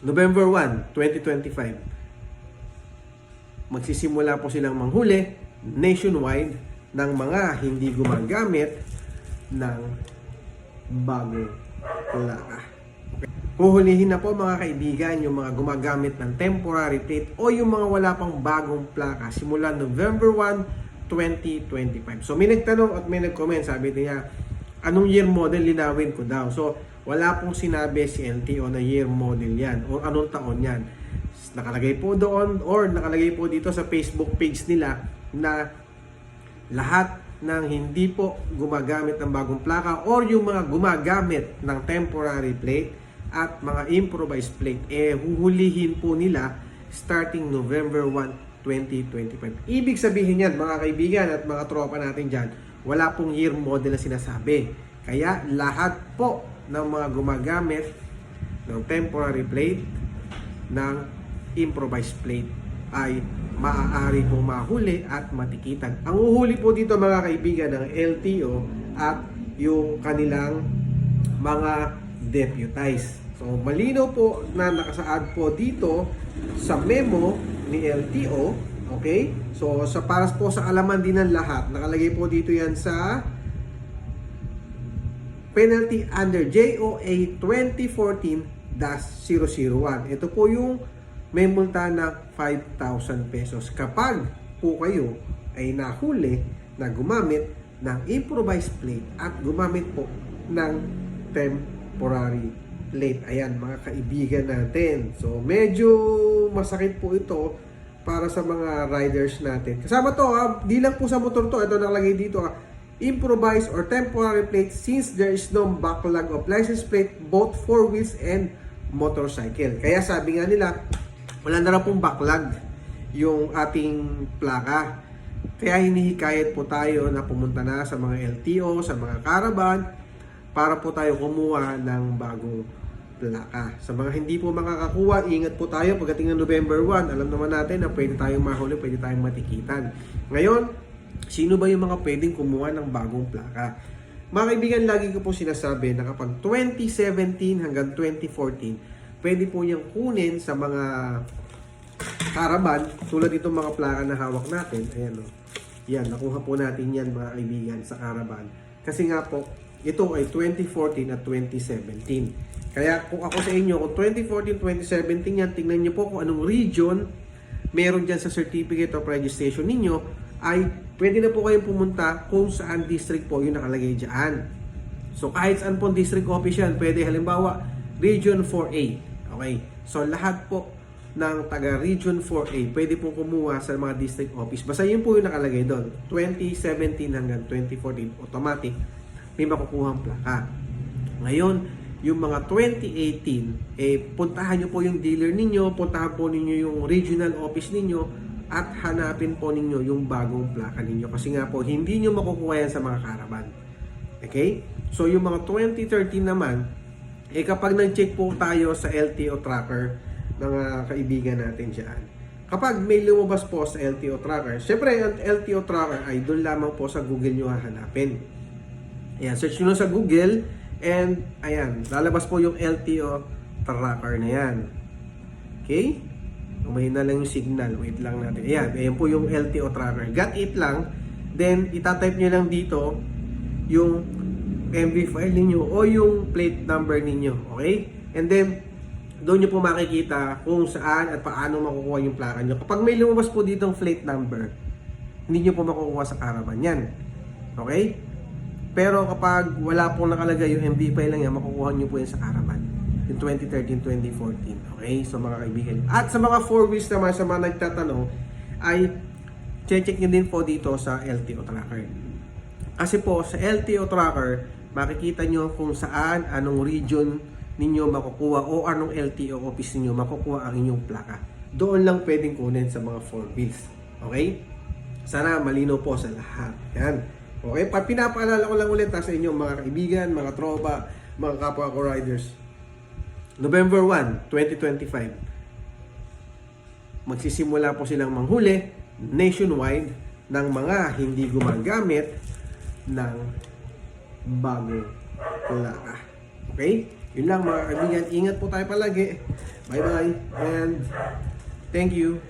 November 1, 2025, magsisimula po silang manghuli nationwide ng mga hindi gumagamit ng bagong plaka. Huhulihin na po mga kaibigan yung mga gumagamit ng temporary plate o yung mga wala pang bagong plaka simula November 1, 2025. So may nagtanong at may nag-comment, sabi niya, anong year model linawin ko daw. So wala pong sinabi si LTO na year model yan o anong taon yan. Nakalagay po doon or nakalagay po dito sa Facebook page nila na lahat ng hindi po gumagamit ng bagong plaka or yung mga gumagamit ng temporary plate at mga improvised plate, eh huhulihin po nila starting November 1, 2025. Ibig sabihin yan mga kaibigan at mga tropa natin dyan, wala pong year model na sinasabi. Kaya lahat po ng mga gumagamit ng temporary plate ng improvised plate ay maaari pong mahuli at matikitan. Ang uhuli po dito mga kaibigan ng LTO at yung kanilang mga deputized. So malinaw po na nakasaad po dito sa memo ni LTO, okay? So sa para po sa alaman din ng lahat, nakalagay po dito yan sa penalty under JOA 2014-001. Ito po yung may multa na 5,000 pesos kapag po kayo ay nahuli na gumamit ng improvised plate at gumamit po ng temporary plate. Ayan mga kaibigan natin. So medyo masakit po ito para sa mga riders natin. Kasama to, ah, di lang po sa motor to, ito nakalagay dito, ah, improvised or temporary plate since there is no backlog of license plate both four wheels and motorcycle. Kaya sabi nga nila, wala na raw pong backlog yung ating plaka. Kaya hinihikayat po tayo na pumunta na sa mga LTO, sa mga caravan, para po tayo kumuha ng bagong plaka. Sa mga hindi po makakakuha, ingat po tayo pagdating ng November 1. Alam naman natin na pwede tayong mahuli, pwede tayong matikitan. Ngayon, sino ba yung mga pwedeng kumuha ng bagong plaka? Mga kaibigan, lagi ko po sinasabi na kapag 2017 hanggang 2014, pwede po niyang kunin sa mga caravan, tulad itong mga plaka na hawak natin. Ayan o. Yan, nakuha po natin yan mga kaibigan sa caravan. Kasi nga po, ito ay 2014 at 2017. Kaya kung ako sa inyo, kung 2014, 2017 yan, tingnan niyo po kung anong region meron dyan sa certificate of registration ninyo, ay pwede na po kayong pumunta kung saan district po yung nakalagay dyan. So kahit saan po district office yan, pwede halimbawa Region 4A. Okay? So lahat po ng taga Region 4A, pwede pong kumuha sa mga district office. Basta yun po yung nakalagay doon. 2017 hanggang 2014, automatic, may makukuha plaka. Ngayon, yung mga 2018, eh, puntahan nyo po yung dealer ninyo, puntahan po ninyo yung regional office ninyo, at hanapin po ninyo yung bagong plaka ninyo. Kasi nga po, hindi nyo makukuha yan sa mga caravan. Okay? So, yung mga 2013 naman, eh kapag nag-check po tayo sa LTO tracker ng uh, kaibigan natin dyan, kapag may lumabas po sa LTO tracker, syempre ang LTO tracker ay doon lamang po sa Google nyo hahanapin. Ayan, search nyo sa Google and ayan, lalabas po yung LTO tracker na yan. Okay? Umay na lang yung signal. Wait lang natin. Ayan, ayan po yung LTO tracker. Got it lang. Then, itatype nyo lang dito yung MV file ninyo o yung plate number ninyo. Okay? And then, doon nyo po makikita kung saan at paano makukuha yung plaka nyo. Kapag may lumabas po ditong plate number, hindi nyo po makukuha sa caravan yan. Okay? Pero kapag wala pong nakalagay yung MV file lang yan, makukuha nyo po yan sa caravan. Yung 2013-2014. Okay? So mga kaibigan. At sa mga 4 wheels naman, sa mga nagtatanong, ay check nyo din po dito sa LTO tracker. Kasi po sa LTO tracker, makikita nyo kung saan, anong region ninyo makukuha o anong LTO office ninyo makukuha ang inyong plaka. Doon lang pwedeng kunin sa mga 4 wheels. Okay? Sana malinaw po sa lahat. Yan. Okay? Pa pinapaalala ko lang ulit ha, sa inyo mga kaibigan, mga tropa, mga kapwa ko riders. November 1, 2025. Magsisimula po silang manghuli nationwide ng mga hindi gumagamit ng bagong plaka. Okay? Yun lang mga kaibigan, ingat po tayo palagi. Bye-bye and thank you.